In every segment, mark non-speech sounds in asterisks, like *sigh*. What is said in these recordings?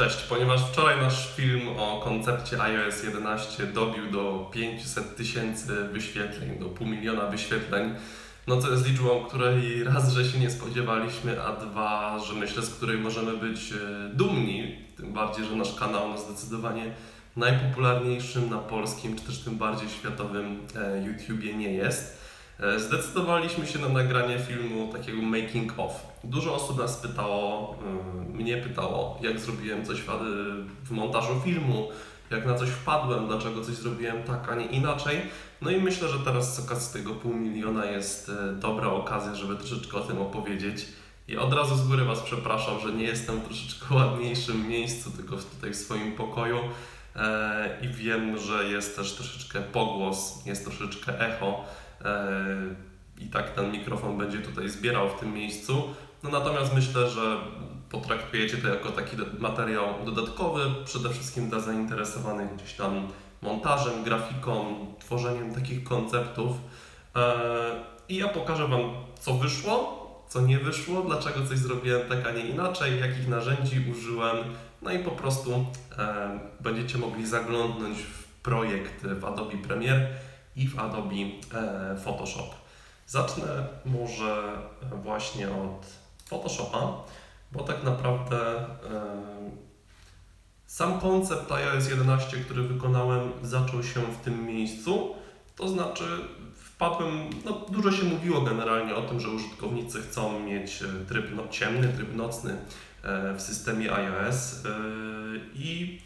Cześć, ponieważ wczoraj nasz film o koncepcie iOS 11 dobił do 500 tysięcy wyświetleń, do pół miliona wyświetleń, no to jest liczbą, której raz, że się nie spodziewaliśmy, a dwa, że myślę, z której możemy być e, dumni, tym bardziej, że nasz kanał no zdecydowanie najpopularniejszym na polskim, czy też tym bardziej światowym e, YouTubie nie jest. E, Zdecydowaliśmy się na nagranie filmu takiego making of. Dużo osób nas pytało, y, mnie pytało, jak zrobiłem coś w, montażu filmu, jak na coś wpadłem, dlaczego coś zrobiłem tak, a nie inaczej. No i myślę, że teraz z okazji tego pół miliona jest e, dobra okazja, żeby troszeczkę o tym opowiedzieć. I od razu z góry Was przepraszam, że nie jestem w troszeczkę ładniejszym miejscu, tylko tutaj w swoim pokoju. E, I wiem, że jest też troszeczkę pogłos, jest troszeczkę echo. E, I tak ten mikrofon będzie tutaj zbierał w tym miejscu. No natomiast myślę, że potraktujecie to jako taki materiał dodatkowy, przede wszystkim dla zainteresowanych gdzieś tam montażem, grafiką, tworzeniem takich konceptów. E, I ja pokażę Wam, co wyszło, co nie wyszło, dlaczego coś zrobiłem tak, a nie inaczej, jakich narzędzi użyłem. No i po prostu e, będziecie mogli zaglądnąć w projekt w Adobe Premiere i w Adobe e, Photoshop. Zacznę może właśnie od Photoshopa, bo tak naprawdę e, sam koncept iOS 11, który wykonałem, zaczął się w tym miejscu. To znaczy, wpadłem, no dużo się mówiło generalnie o tym, że użytkownicy chcą mieć e, tryb no, ciemny, tryb nocny e, w systemie iOS e, i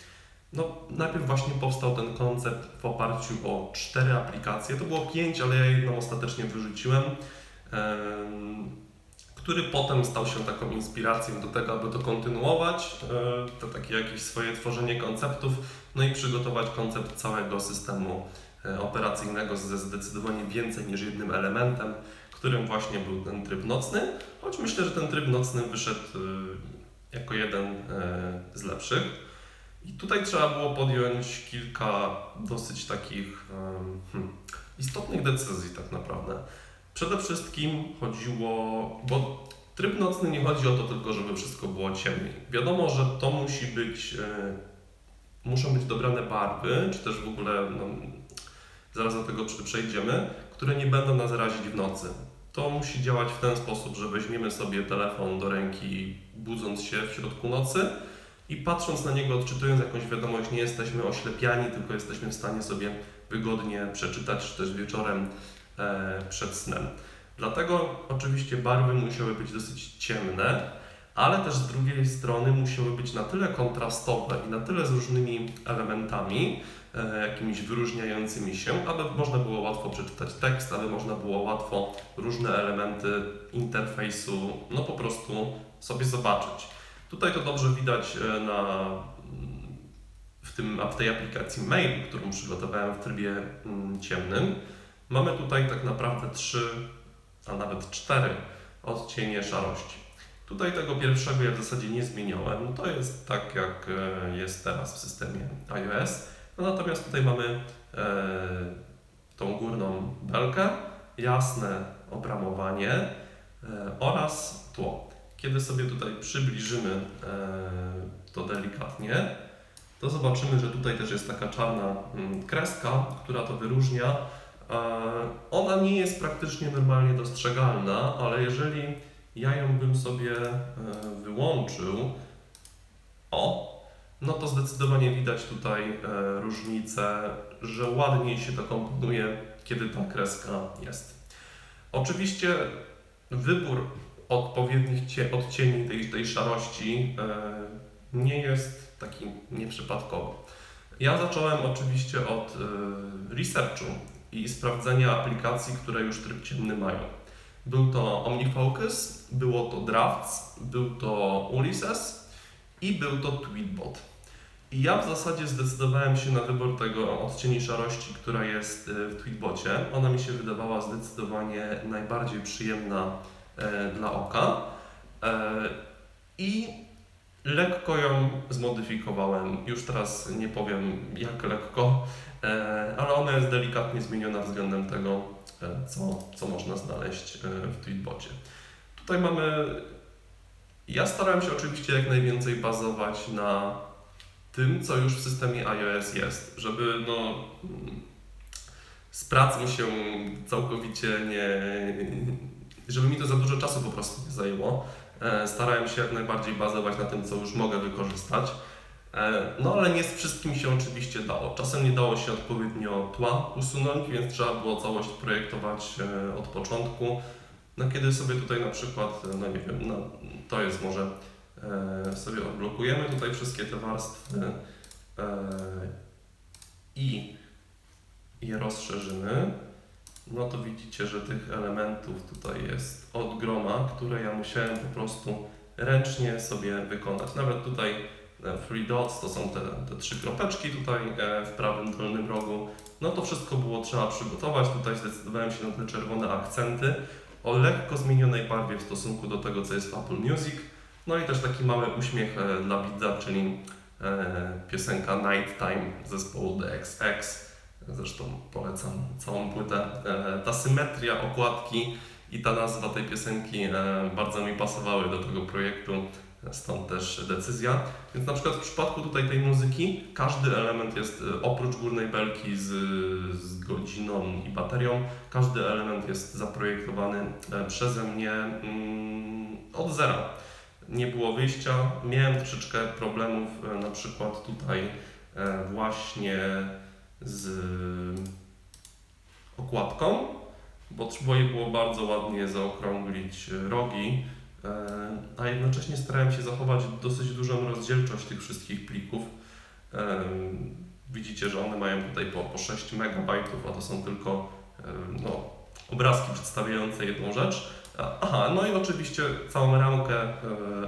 no, najpierw właśnie powstał ten koncept w oparciu o cztery aplikacje. To było pięć, ale ja jedną ostatecznie wyrzuciłem. em, który potem stał się taką inspiracją do tego, aby to kontynuować, to takie jakieś swoje tworzenie konceptów, no i przygotować koncept całego systemu operacyjnego ze zdecydowanie więcej niż jednym elementem, którym właśnie był ten tryb nocny, choć myślę, że ten tryb nocny wyszedł e, jako jeden e, z lepszych. I tutaj trzeba było podjąć kilka dosyć takich hmm, istotnych decyzji tak naprawdę. Przede wszystkim chodziło, bo tryb nocny nie chodzi o to tylko, żeby wszystko było ciemniej. Wiadomo, że to musi być, e, muszą być dobrane barwy, czy też w ogóle, no, zaraz do tego przejdziemy, które nie będą nas razić w nocy. To musi działać w ten sposób, że weźmiemy sobie telefon do ręki, budząc się w środku nocy i patrząc na niego, odczytując jakąś wiadomość, nie jesteśmy oślepiani, tylko jesteśmy w stanie sobie wygodnie przeczytać, czy też wieczorem e, przed snem. Dlatego oczywiście barwy musiały być dosyć ciemne, ale też z drugiej strony musiały być na tyle kontrastowe i na tyle z różnymi elementami, jakimiś wyróżniającymi się, aby można było łatwo przeczytać tekst, aby można było łatwo różne elementy interfejsu, no po prostu sobie zobaczyć. Tutaj to dobrze widać e, na, w, tym, w tej aplikacji Mail, którą przygotowałem w trybie mm, ciemnym. Mamy tutaj tak naprawdę trzy, a nawet cztery odcienie szarości. Tutaj tego pierwszego ja w zasadzie nie zmieniałem. To jest tak, jak e, jest teraz w systemie iOS. No natomiast tutaj mamy e, tą górną belkę, jasne obramowanie e, oraz tło. Kiedy sobie tutaj przybliżymy e, to delikatnie, to zobaczymy, że tutaj też jest taka czarna mm, kreska, która to wyróżnia. Ona nie jest praktycznie normalnie dostrzegalna, ale jeżeli ja ją bym sobie wyłączył, o, no to zdecydowanie widać tutaj e, różnicę, że ładniej się to komponuje, kiedy ta kreska jest. Oczywiście wybór odpowiednich cie, odcieni tej, tej szarości e, nie jest taki nieprzypadkowy. Ja zacząłem oczywiście od e, researchu i sprawdzenia aplikacji, które już tryb ciemny mają. Był to OmniFocus, było to Drafts, był to Ulysses i był to Tweetbot. I ja w zasadzie zdecydowałem się na wybór tego odcieni szarości, która jest e, w Tweetbocie. Ona mi się wydawała zdecydowanie najbardziej przyjemna e, dla oka. E, I lekko ją zmodyfikowałem. Już teraz nie powiem jak lekko, ale ona jest delikatnie zmieniona względem tego, co, co można znaleźć w Tweetbocie. Tutaj mamy Ja starałem się oczywiście jak najwięcej bazować na tym, co już w systemie iOS jest, żeby no, z pracy się całkowicie nie. żeby mi to za dużo czasu po prostu nie zajęło. E, Starałem się jak najbardziej bazować na tym, co już mogę wykorzystać. E, No ale nie z wszystkim się oczywiście dało. Czasem nie dało się odpowiednio tła usunąć, więc trzeba było całość projektować e, od początku. No kiedy sobie tutaj na przykład, no nie wiem, no, to jest może, sobie odblokujemy tutaj wszystkie te warstwy e, i je rozszerzymy, no to widzicie, że tych elementów tutaj jest od groma, które ja musiałem po prostu ręcznie sobie wykonać. Nawet tutaj e, three dots to są te, te trzy kropeczki tutaj e, w prawym dolnym rogu. No to wszystko było trzeba przygotować. Tutaj zdecydowałem się na te czerwone akcenty o lekko zmienionej barwie w stosunku do tego, co jest w Apple Music. No i też taki mały uśmiech e, dla widza, czyli e, piosenka Nighttime zespołu DXX. Zresztą polecam całą płytę. E, ta symetria okładki i ta nazwa tej piosenki bardzo mi pasowały do tego projektu, stąd też decyzja. Więc na przykład w przypadku tutaj tej muzyki każdy element jest oprócz górnej belki z, z godziną i baterią, każdy element jest zaprojektowany przeze mnie mm, od zera. Nie było wyjścia, miałem troszeczkę problemów e, na przykład tutaj e, właśnie z okładką, bo trzeba je było bardzo ładnie zaokrąglić e, rogi, a jednocześnie starałem się zachować dosyć dużą rozdzielczość tych wszystkich plików. Widzicie, że one mają tutaj po, po 6 MB, a to są tylko no, obrazki przedstawiające jedną rzecz. Aha, no i oczywiście całą ramkę e,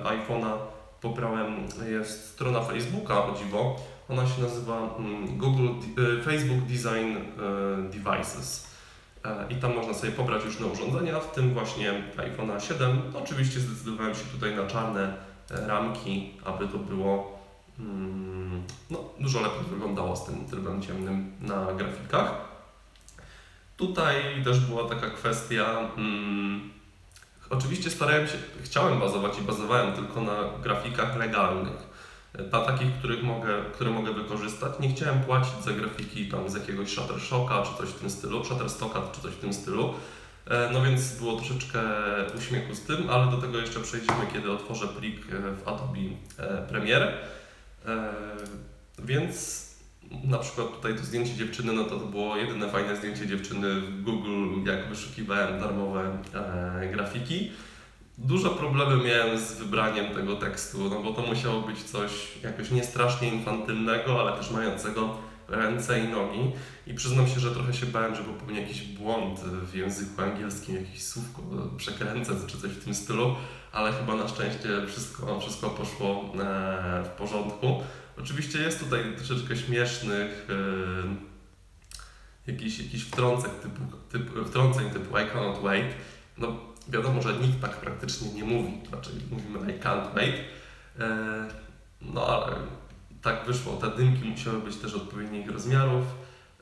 iPhone'a pobrałem, jest strona Facebooka, o dziwo, ona się nazywa mm, Google, e, Facebook Design e, Devices. I tam można sobie pobrać różne urządzenia, w tym właśnie iPhone'a 7. Oczywiście zdecydowałem się tutaj na czarne ramki, aby to było mm, no, dużo lepiej wyglądało z tym trybem ciemnym na grafikach. Tutaj też była taka kwestia. Oczywiście starałem się, chciałem bazować i bazowałem tylko na grafikach legalnych na takich, których mogę, które mogę wykorzystać. Nie chciałem płacić za grafiki tam z jakiegoś Shuttershocka czy coś w tym stylu, Shutterstocka czy coś w tym stylu. E, No więc było troszeczkę uśmiechu z tym, ale do tego jeszcze przejdziemy, kiedy otworzę plik e, w Adobe e, Premiere. Więc na przykład tutaj to zdjęcie dziewczyny, no to to było jedyne fajne zdjęcie dziewczyny w Google, jak wyszukiwałem darmowe e, grafiki. Duże problemy miałem z wybraniem tego tekstu, no bo to musiało być coś jakoś nie strasznie infantylnego, ale też mającego ręce i nogi. I przyznam się, że trochę się bałem, że popełnię jakiś błąd w języku angielskim, jakieś słówko przekręcę czy coś w tym stylu, ale chyba na szczęście wszystko, wszystko poszło e, w porządku. Oczywiście jest tutaj troszeczkę śmiesznych e, jakichś, wtrącek typu, typu, wtrąceń typu I cannot wait. No wiadomo, że nikt tak praktycznie nie mówi, raczej mówimy I can't wait. E, no ale tak wyszło, te dymki musiały być też odpowiednich rozmiarów,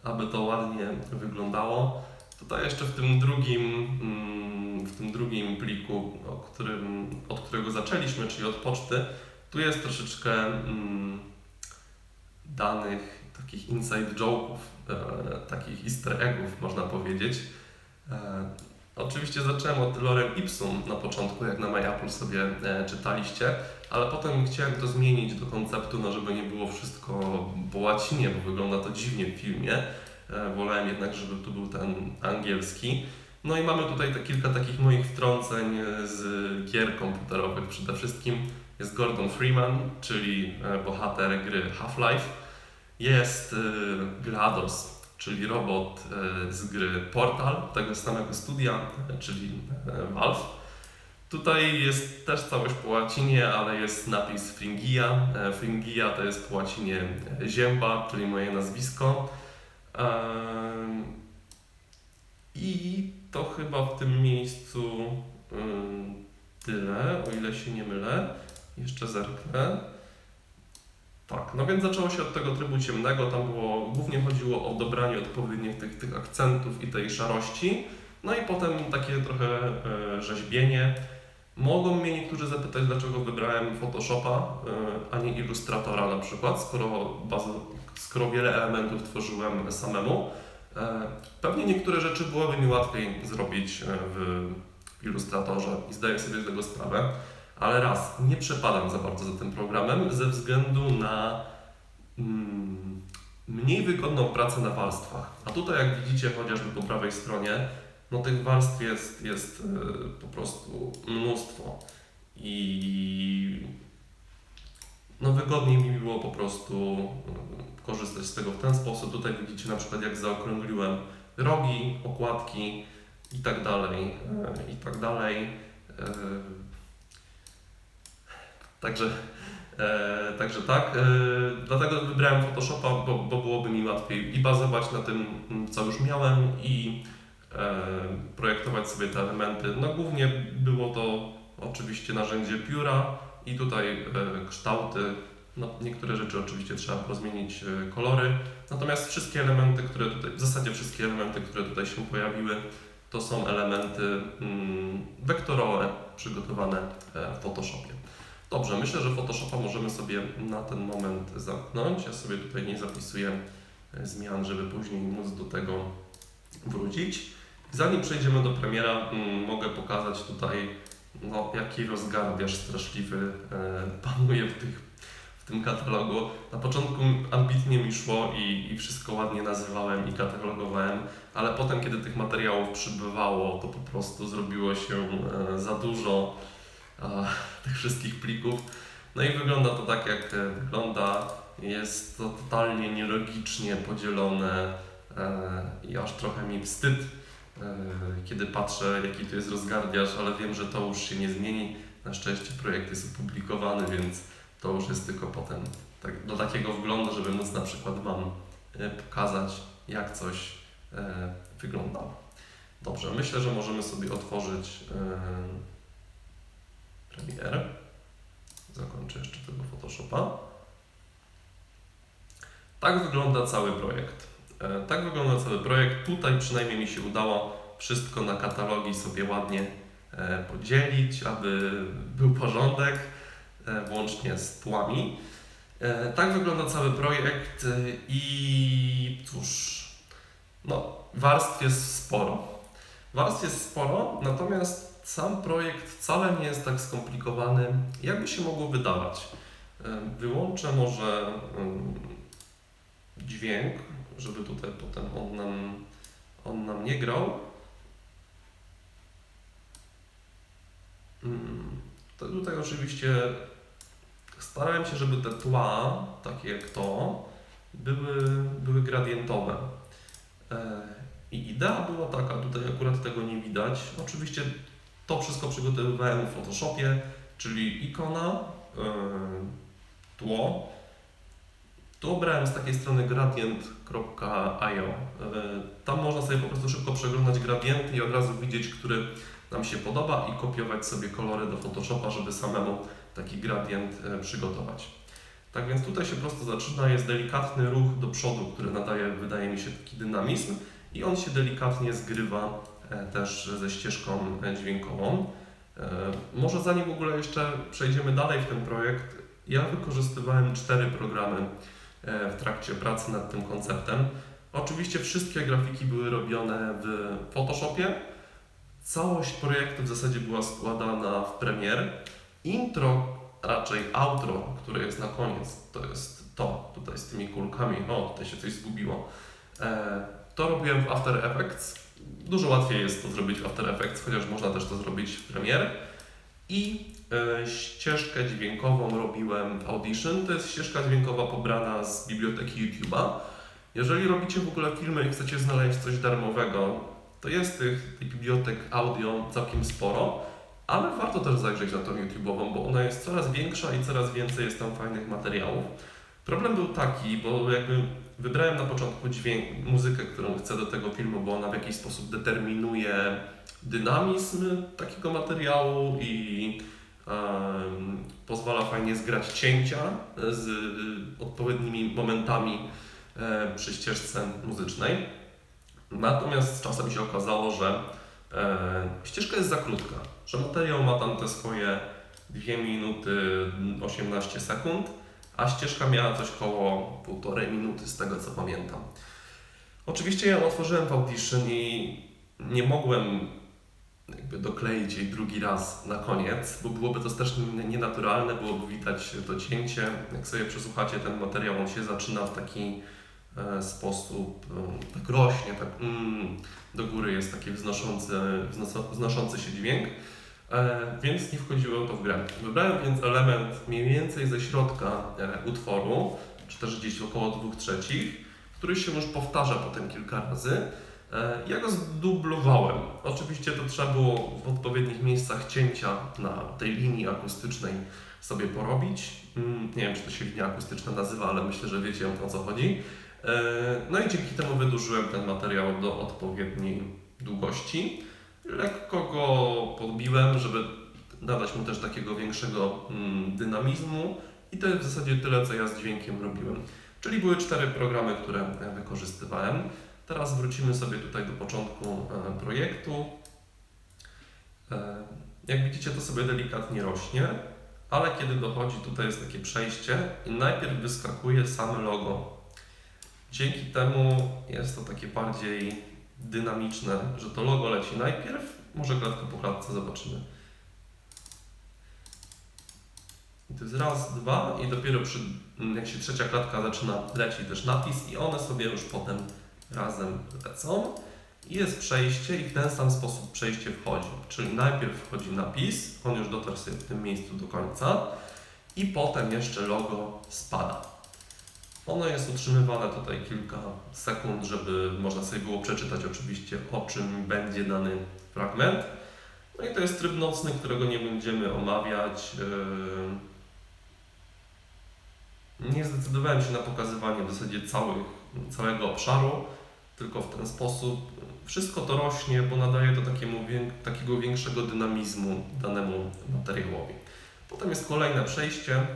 aby to ładnie wyglądało. Tutaj jeszcze w tym drugim, mm, w tym drugim pliku, o którym, od którego zaczęliśmy, czyli od poczty, tu jest troszeczkę mm, danych, takich inside joke'ów, e, takich easter eggów można powiedzieć. E, Oczywiście zacząłem od Lorem Ipsum na początku, jak na MyApple sobie e, czytaliście, ale potem chciałem to zmienić do konceptu, no żeby nie było wszystko po łacinie, bo wygląda to dziwnie w filmie. Wolałem jednak, żeby tu był ten angielski. No i mamy tutaj te kilka takich moich wtrąceń z gier komputerowych. Przede wszystkim jest Gordon Freeman, czyli bohater gry Half-Life. Jest e, GLaDOS, czyli robot e, z gry Portal, tego samego studia, czyli e, Valve. Tutaj jest też całość po łacinie, ale jest napis Fringia. Fringia to jest po łacinie zięba, czyli moje nazwisko. I to chyba w tym miejscu tyle, o ile się nie mylę. Jeszcze zerknę. Tak, no więc zaczęło się od tego trybu ciemnego, tam było, głównie chodziło o dobranie odpowiednich tych, tych akcentów i tej szarości, no i potem takie trochę e, rzeźbienie. Mogą mnie niektórzy zapytać, dlaczego wybrałem Photoshopa, e, a nie Illustratora na przykład, skoro, bazo, skoro wiele elementów tworzyłem samemu. E, Pewnie niektóre rzeczy byłoby mi łatwiej zrobić e, w Illustratorze i zdaję sobie z tego sprawę, ale raz, nie przepadam za bardzo za tym programem ze względu na mm, mniej wygodną pracę na warstwach. A tutaj, jak widzicie, chociażby po prawej stronie, no tych warstw jest, jest e, po prostu mnóstwo. I no wygodniej mi było po prostu e, korzystać z tego w ten sposób. Tutaj widzicie na przykład jak zaokrągliłem rogi, okładki i tak dalej, e, i tak dalej. Także, e, także tak, e, dlatego wybrałem Photoshopa, bo, bo byłoby mi łatwiej i bazować na tym, m, co już miałem i e, projektować sobie te elementy. No głównie było to oczywiście narzędzie pióra i tutaj e, kształty. No, niektóre rzeczy oczywiście trzeba było zmienić e, kolory, natomiast wszystkie elementy, które tutaj, w zasadzie wszystkie elementy, które tutaj się pojawiły, to są elementy mm, wektorowe przygotowane e, w Photoshopie. Dobrze, myślę, że Photoshopa możemy sobie na ten moment zamknąć. Ja sobie tutaj nie zapisuję e, zmian, żeby później móc do tego wrócić. Zanim przejdziemy do premiera, mm, mogę pokazać tutaj, no, jaki rozgardiaż straszliwy e, *laughs* panuje w, tych, w tym katalogu. Na początku ambitnie mi szło i, i wszystko ładnie nazywałem i katalogowałem, ale potem, kiedy tych materiałów przybywało, to po prostu zrobiło się e, za dużo a, tych wszystkich plików. No i wygląda to tak, jak e, wygląda. Jest to totalnie nielogicznie podzielone e, i aż trochę mi wstyd, e, kiedy patrzę, jaki to jest rozgardiaż, ale wiem, że to już się nie zmieni. Na szczęście projekt jest opublikowany, więc to już jest tylko potem tak, do takiego wglądu, żeby móc na przykład Wam e, pokazać, jak coś e. Dobrze, myślę, że możemy sobie otworzyć e, Premiere. Zakończę jeszcze tego Photoshopa. Tak wygląda cały projekt. E, Tak wygląda cały projekt. Tutaj przynajmniej mi się udało wszystko na katalogi sobie ładnie e, podzielić, aby był porządek, e, włącznie z tłami. Tak wygląda cały projekt i cóż, no, warstw jest sporo. Warstw jest sporo, natomiast sam projekt wcale nie jest tak skomplikowany, jakby się mogło wydawać. Wyłączę może dźwięk, żeby tutaj potem on nam, on nam nie grał. Mm, To tutaj oczywiście starałem się, żeby te tła, takie jak to, były, były gradientowe. E, I idea była taka, tutaj akurat tego nie widać. Oczywiście to wszystko przygotowywałem w Photoshopie, czyli ikona, yy, tło. Tu brałem z takiej strony gradient.io. Yy, Tam można sobie po prostu szybko przeglądać gradienty i od razu widzieć, który nam się podoba i kopiować sobie kolory do Photoshopa, żeby samemu taki gradient yy, przygotować. Tak więc tutaj się prosto zaczyna, jest delikatny ruch do przodu, który nadaje, wydaje mi się, taki dynamizm i on się delikatnie zgrywa e, też ze ścieżką e, dźwiękową. E, Może zanim w ogóle jeszcze przejdziemy dalej w ten projekt, ja wykorzystywałem cztery programy e, w trakcie pracy nad tym konceptem. Oczywiście wszystkie grafiki były robione w Photoshopie. Całość projektu w zasadzie była składana w Premiere. Intro, raczej outro, które jest na koniec, to jest to tutaj z tymi kulkami. O, tutaj się coś zgubiło. E, To robiłem w After Effects. Dużo łatwiej jest to zrobić w After Effects, chociaż można też to zrobić w Premiere. I e, ścieżkę dźwiękową robiłem w Audition. To jest ścieżka dźwiękowa pobrana z biblioteki YouTube'a. Jeżeli robicie w ogóle filmy i chcecie znaleźć coś darmowego, to jest tych, tych bibliotek audio całkiem sporo, ale warto też zajrzeć na tą YouTube'ową, bo ona jest coraz większa i coraz więcej jest tam fajnych materiałów. Problem był taki, bo jakby wybrałem na początku dźwięk, muzykę, którą chcę do tego filmu, bo ona w jakiś sposób determinuje dynamizm takiego materiału i em, pozwala fajnie zgrać cięcia z y, odpowiednimi momentami e, przy ścieżce muzycznej. Natomiast czasem się okazało, że e, ścieżka jest za krótka. że materiał ma tam te swoje 2 minuty 18 sekund, a ścieżka miała coś koło półtorej minuty z tego co pamiętam. Oczywiście ja otworzyłem w Audition i nie mogłem jakby dokleić jej drugi raz na koniec, bo byłoby to też nienaturalne, byłoby widać to cięcie. Jak sobie przesłuchacie ten materiał, on się zaczyna w taki e, sposób, e, tak rośnie, tak mm, do góry jest taki wznoszący, wznoszący się dźwięk, więc nie wchodziło to w grę. Wybrałem więc element mniej więcej ze środka utworu, czy też gdzieś około dwóch trzecich, który się już powtarza potem kilka razy. E, ja go zdublowałem. Oczywiście to trzeba było w odpowiednich miejscach cięcia na tej linii akustycznej sobie porobić. Mm, nie wiem, czy to się linia akustyczna nazywa, ale myślę, że wiecie o co chodzi. E, no i dzięki temu wydłużyłem ten materiał do odpowiedniej długości. Lekko go podbiłem, żeby nadać mu też takiego większego mm, dynamizmu i to jest w zasadzie tyle, co ja z dźwiękiem robiłem. Czyli były cztery programy, które wykorzystywałem. Teraz wrócimy sobie tutaj do początku e, projektu. E, jak widzicie, to sobie delikatnie rośnie, ale kiedy dochodzi, tutaj jest takie przejście i najpierw wyskakuje same logo. Dzięki temu jest to takie bardziej dynamiczne, że to logo leci najpierw, może klatkę po klatce zobaczymy. I to jest raz, dwa i dopiero przy, jak się trzecia klatka zaczyna, leci też napis i one sobie już potem razem lecą i jest przejście i w ten sam sposób przejście wchodzi. Czyli najpierw wchodzi napis, on już dotarł sobie w tym miejscu do końca i potem jeszcze logo spada. Ono jest utrzymywane tutaj kilka sekund, żeby można sobie było przeczytać oczywiście o czym będzie dany fragment. No i to jest tryb nocny, którego nie będziemy omawiać. Yy, nie zdecydowałem się na pokazywanie w zasadzie całych, całego obszaru, tylko w ten sposób wszystko to rośnie, bo nadaje to takiemu, takiego większego dynamizmu danemu materiałowi. Potem jest kolejne przejście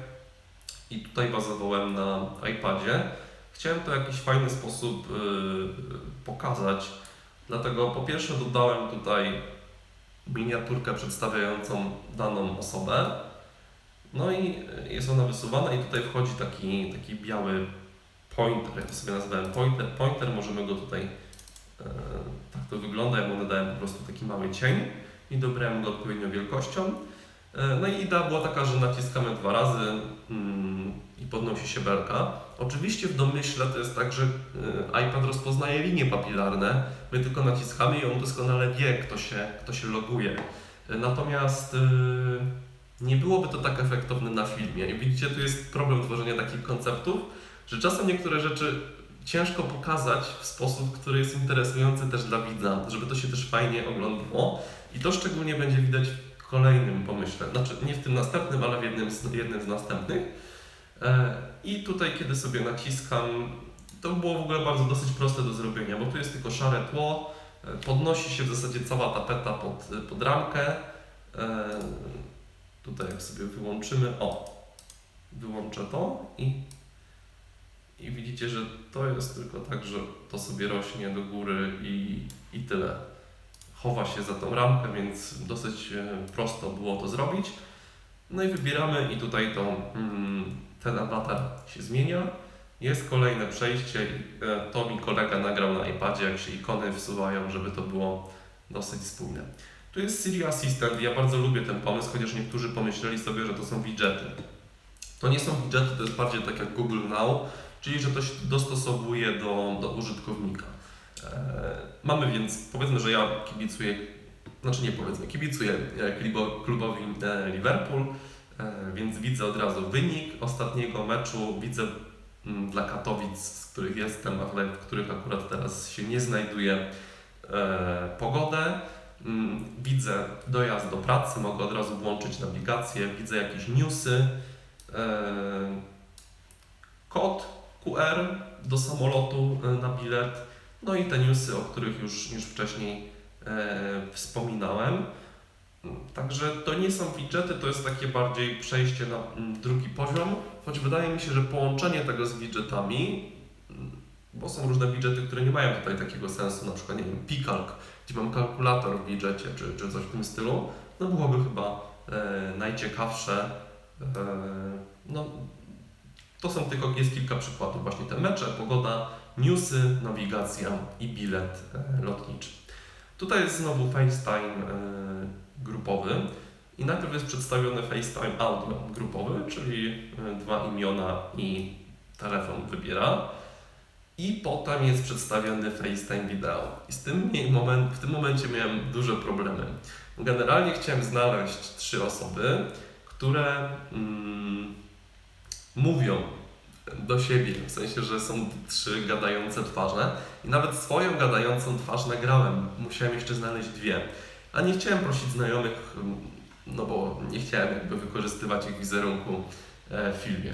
i tutaj bazowałem na iPadzie. Chciałem to w jakiś fajny sposób yy, pokazać, dlatego po pierwsze dodałem tutaj miniaturkę przedstawiającą daną osobę, no i jest ona wysuwana i tutaj wchodzi taki, taki biały pointer, jak to sobie nazwałem pointer, pointer możemy go tutaj, e, tak to wygląda, ja mu nadałem po prostu taki mały cień i dobrałem go odpowiednią wielkością. E, no i idea była taka, że naciskamy dwa razy mm, i podnosi się belka. Oczywiście w domyśle to jest tak, że e, iPad rozpoznaje linie papilarne, my tylko naciskamy i on doskonale wie, kto się, kto się loguje. E, natomiast nie byłoby to tak efektowne na filmie. I widzicie, tu jest problem tworzenia takich konceptów, że czasem niektóre rzeczy ciężko pokazać w sposób, który jest interesujący też dla widza, żeby to się też fajnie oglądało. I to szczególnie będzie widać kolejnym pomyśle, znaczy nie w tym następnym, ale w jednym z, jednym z następnych. E, I tutaj, kiedy sobie naciskam, to było w ogóle bardzo dosyć proste do zrobienia, bo tu jest tylko szare tło, e, podnosi się w zasadzie cała tapeta pod, pod ramkę. E, tutaj jak sobie wyłączymy, o, wyłączę to i i widzicie, że to jest tylko tak, że to sobie rośnie do góry i, i tyle. Chowa się za tą ramkę, więc dosyć e, prosto było to zrobić. No i wybieramy i tutaj to, mm, ten awatar się zmienia. Jest kolejne przejście, e, to mi kolega nagrał na iPadzie, jak się ikony wsuwają, żeby to było dosyć spójne. Tu jest Siri Assistant, ja bardzo lubię ten pomysł, chociaż niektórzy pomyśleli sobie, że to są widgety. To nie są widgety, to jest bardziej tak jak Google Now, czyli że to się dostosowuje do, do użytkownika. E, mamy więc, powiedzmy, że ja kibicuję, znaczy nie powiedzmy, kibicuję e, klubowi e, Liverpool, więc widzę od razu wynik ostatniego meczu, widzę mm, dla Katowic, z których jestem, ale w których akurat teraz się nie znajduję, pogodę. Mm, widzę dojazd do pracy, mogę od razu włączyć nawigację, widzę jakieś newsy, kod QR do samolotu na bilet, no i te newsy, o których już, już wcześniej e, wspominałem. Także to nie są widgety, to jest takie bardziej przejście na mm, drugi poziom, choć wydaje mi się, że połączenie tego z widgetami, bo są różne widgety, które nie mają tutaj takiego sensu, na przykład, nie wiem, Picalc, gdzie mam kalkulator w widgetie, czy, czy coś w tym stylu, no byłoby chyba e, najciekawsze. E, no, to są tylko, jest kilka przykładów, właśnie te mecze, pogoda, newsy, nawigacja i bilet e, lotniczy. Tutaj jest znowu FaceTime e, grupowy i najpierw jest przedstawiony FaceTime audio grupowy, czyli e, dwa imiona i telefon wybiera. I potem jest przedstawiony FaceTime wideo. I z tym moment, w tym momencie miałem duże problemy. Generalnie chciałem znaleźć trzy osoby, które mm, mówią do siebie, w sensie, że są trzy gadające twarze i nawet swoją gadającą twarz nagrałem. Musiałem jeszcze znaleźć dwie. A nie chciałem prosić znajomych, no bo nie chciałem jakby wykorzystywać ich wizerunku e, w filmie.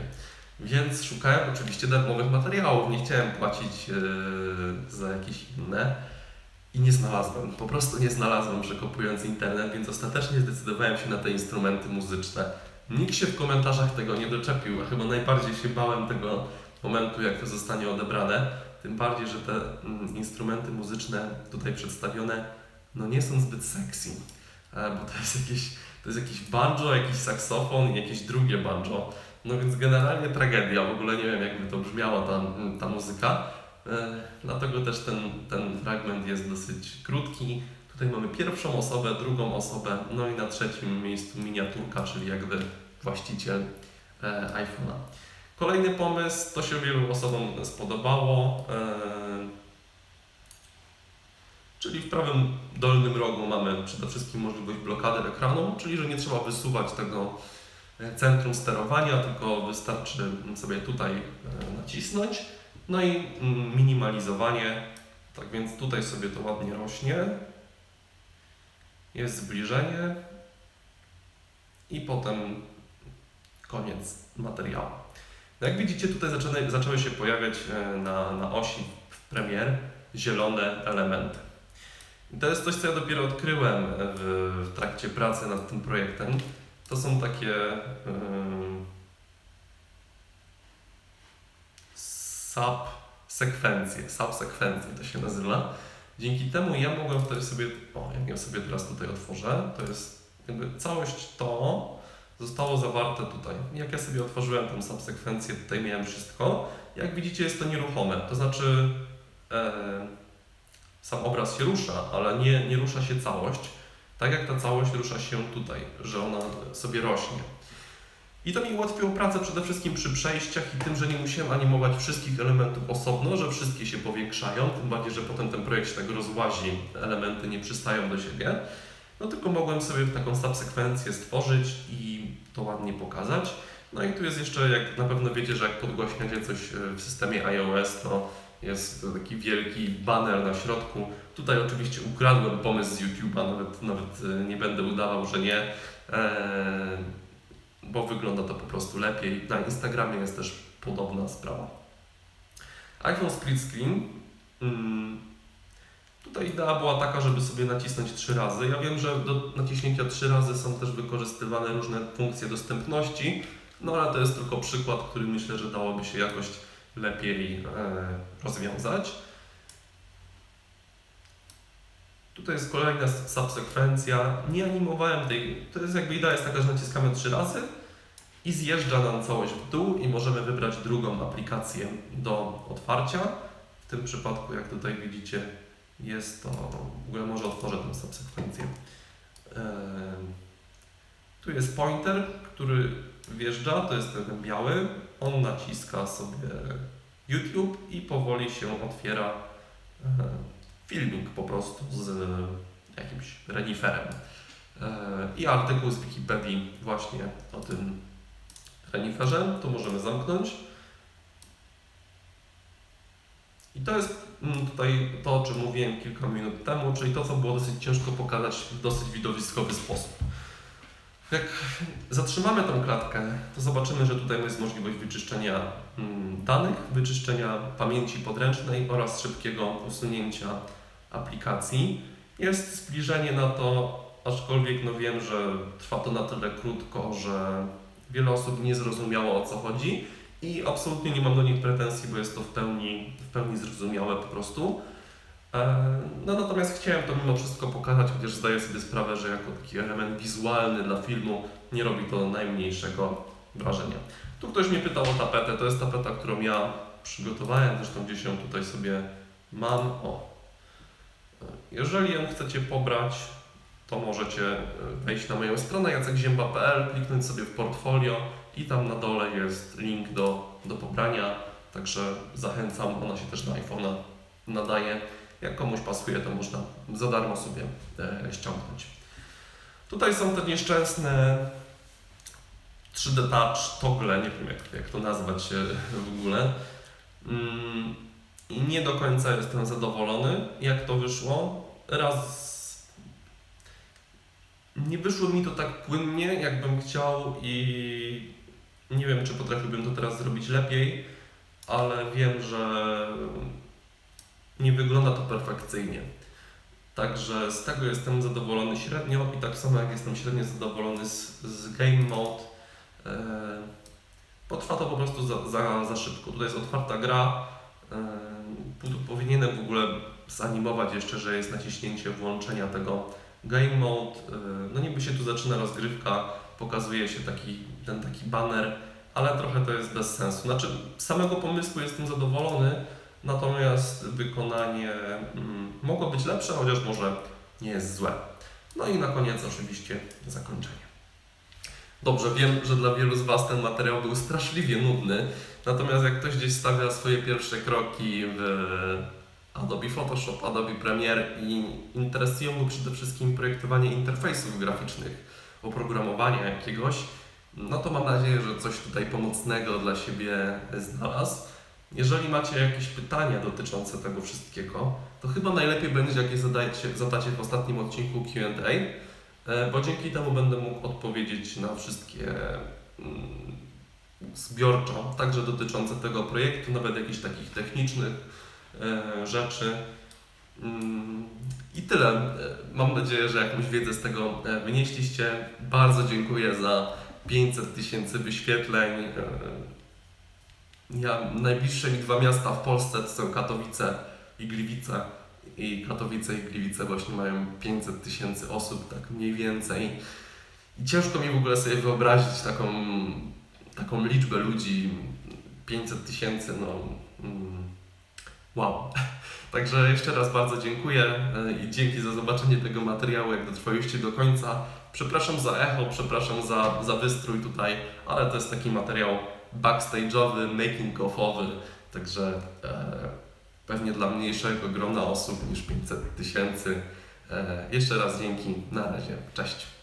Więc szukałem oczywiście darmowych materiałów, nie chciałem płacić e, za jakieś inne i nie znalazłem. Po prostu nie znalazłem, przekopując internet, więc ostatecznie zdecydowałem się na te instrumenty muzyczne. Nikt się w komentarzach tego nie doczepił, a chyba najbardziej się bałem tego momentu, jak to zostanie odebrane. Tym bardziej, że te mm, instrumenty muzyczne tutaj przedstawione no nie są zbyt sexy, e, bo to jest jakieś, to jest jakiś banjo, jakiś saksofon i jakieś drugie banjo. No więc generalnie tragedia, w ogóle nie wiem jakby to brzmiała ta, ta muzyka. E, Dlatego też ten, ten fragment jest dosyć krótki. Tutaj mamy pierwszą osobę, drugą osobę, no i na trzecim miejscu miniaturka, czyli jakby właściciel e, iPhone'a. Kolejny pomysł, to się wielu osobom spodobało. e, Czyli w prawym dolnym rogu mamy przede wszystkim możliwość blokady ekranu, czyli że nie trzeba wysuwać tego e, centrum sterowania, tylko wystarczy sobie tutaj e, nacisnąć. No i mm, minimalizowanie. Tak więc tutaj sobie to ładnie rośnie. Jest zbliżenie. I potem koniec materiału. No Jak widzicie, tutaj zaczęły, się pojawiać e, na, na osi w Premiere zielone elementy. I to jest coś, co ja dopiero odkryłem w, w trakcie pracy nad tym projektem. To są takie ym, sub-sekwencje, sub-sekwencje to się nazywa. Dzięki temu ja mogłem wtedy sobie, o jak ja sobie teraz tutaj otworzę, to jest jakby całość to zostało zawarte tutaj. Jak ja sobie otworzyłem tą subsekwencję, tutaj miałem wszystko. Jak widzicie jest to nieruchome, to znaczy e, sam obraz się rusza, ale nie, nie rusza się całość, tak jak ta całość rusza się tutaj, że ona sobie rośnie. I to mi ułatwiło pracę przede wszystkim przy przejściach i tym, że nie musiałem animować wszystkich elementów osobno, że wszystkie się powiększają, tym bardziej, że potem ten projekt się tak rozłazi, elementy nie przystają do siebie. No tylko mogłem sobie taką subsekwencję stworzyć i to ładnie pokazać. No i tu jest jeszcze, jak na pewno wiecie, że jak podgłośniacie coś e, w systemie iOS, to jest taki wielki banner na środku. Tutaj oczywiście ukradłem pomysł z YouTube'a, nawet, nawet e, nie będę udawał, że nie, e, bo wygląda to po prostu lepiej. Na Instagramie jest też podobna sprawa. iPhone Split Screen. Mm, Tutaj idea była taka, żeby sobie nacisnąć trzy razy. Ja wiem, że do naciśnięcia trzy razy są też wykorzystywane różne funkcje dostępności, no ale to jest tylko przykład, który myślę, że dałoby się jakoś lepiej e, rozwiązać. Tutaj jest kolejna subsekwencja. Nie animowałem tej. To jest jakby idea jest taka, że naciskamy trzy razy i zjeżdża nam całość w dół i możemy wybrać drugą aplikację do otwarcia. W tym przypadku, jak tutaj widzicie, jest to. W ogóle może otworzę tę subsekwencję. Em, Tu jest pointer, który wjeżdża, to jest ten biały. On naciska sobie YouTube i powoli się otwiera e, filmik po prostu z jakimś reniferem. E, I artykuł z Wikipedii właśnie o tym reniferze. To możemy zamknąć. I to jest mm, tutaj to, o czym mówiłem kilka minut temu, czyli to, co było dosyć ciężko pokazać w dosyć widowiskowy sposób. Jak zatrzymamy tą klatkę, to zobaczymy, że tutaj jest możliwość wyczyszczenia mm, danych, wyczyszczenia pamięci podręcznej oraz szybkiego usunięcia aplikacji. Jest zbliżenie na to, aczkolwiek no wiem, że trwa to na tyle krótko, że wiele osób nie zrozumiało o co chodzi i absolutnie nie mam do nich pretensji, bo jest to w pełni, w pełni zrozumiałe po prostu. E, No natomiast chciałem to mimo wszystko pokazać, chociaż zdaję sobie sprawę, że jako taki element wizualny dla filmu nie robi to najmniejszego wrażenia. Tu ktoś mnie pytał o tapetę, to jest tapeta, którą ja przygotowałem, zresztą gdzieś ją tutaj sobie mam. O. E, Jeżeli ją chcecie pobrać, to możecie e, wejść na moją stronę jacekzięba.pl, kliknąć sobie w portfolio i tam na dole jest link do, do pobrania, także zachęcam, ona się też na iPhone'a nadaje. Jak komuś pasuje, to można za darmo sobie e, ściągnąć. Tutaj są te nieszczęsne 3D Touch toggle, nie wiem jak, jak to nazwać w ogóle. Mm, I nie do końca jestem zadowolony, jak to wyszło. Raz nie wyszło mi to tak płynnie, jakbym chciał i nie wiem, czy potrafiłbym to teraz zrobić lepiej, ale wiem, że nie wygląda to perfekcyjnie. Także z tego jestem zadowolony średnio i tak samo jak jestem średnio zadowolony z, z Game Mode. E, potrwa to po prostu za, za, za szybko. Tutaj jest otwarta gra. E, powinienem w ogóle zanimować jeszcze, że jest naciśnięcie włączenia tego Game Mode. E, no niby się tu zaczyna rozgrywka, pokazuje się taki, ten taki banner, ale trochę to jest bez sensu. Znaczy samego pomysłu jestem zadowolony, Natomiast wykonanie mm, mogło być lepsze, chociaż może nie jest złe. No i na koniec oczywiście zakończenie. Dobrze, wiem, że dla wielu z Was ten materiał był straszliwie nudny, natomiast jak ktoś gdzieś stawia swoje pierwsze kroki w Adobe Photoshop, Adobe Premiere i interesują go przede wszystkim projektowanie interfejsów graficznych, oprogramowania jakiegoś, no to mam nadzieję, że coś tutaj pomocnego dla siebie znalazł. Jeżeli macie jakieś pytania dotyczące tego wszystkiego, to chyba najlepiej będzie, jak je zadajecie, zadacie w ostatnim odcinku QA, e, bo dzięki temu będę mógł odpowiedzieć na wszystkie mm, zbiorczo, także dotyczące tego projektu, nawet jakichś takich technicznych e, rzeczy. Mm, I tyle. E, Mam nadzieję, że jakąś wiedzę z tego wynieśliście. Bardzo dziękuję za 500 tysięcy wyświetleń. Ja, najbliższe mi dwa miasta w Polsce to są Katowice i Gliwice. I Katowice i Gliwice właśnie mają 500 tysięcy osób, tak mniej więcej. I ciężko mi w ogóle sobie wyobrazić taką, taką liczbę ludzi. 500 tysięcy, no mm, wow. *laughs* Także jeszcze raz bardzo dziękuję e, i dzięki za zobaczenie tego materiału, jak dotrwaliście do końca. Przepraszam za echo, przepraszam za, za wystrój tutaj, ale to jest taki materiał backstage'owy, making-offowy, także e, pewnie dla mniejszego grona osób niż 500 tysięcy. E, jeszcze raz dzięki, na razie, cześć.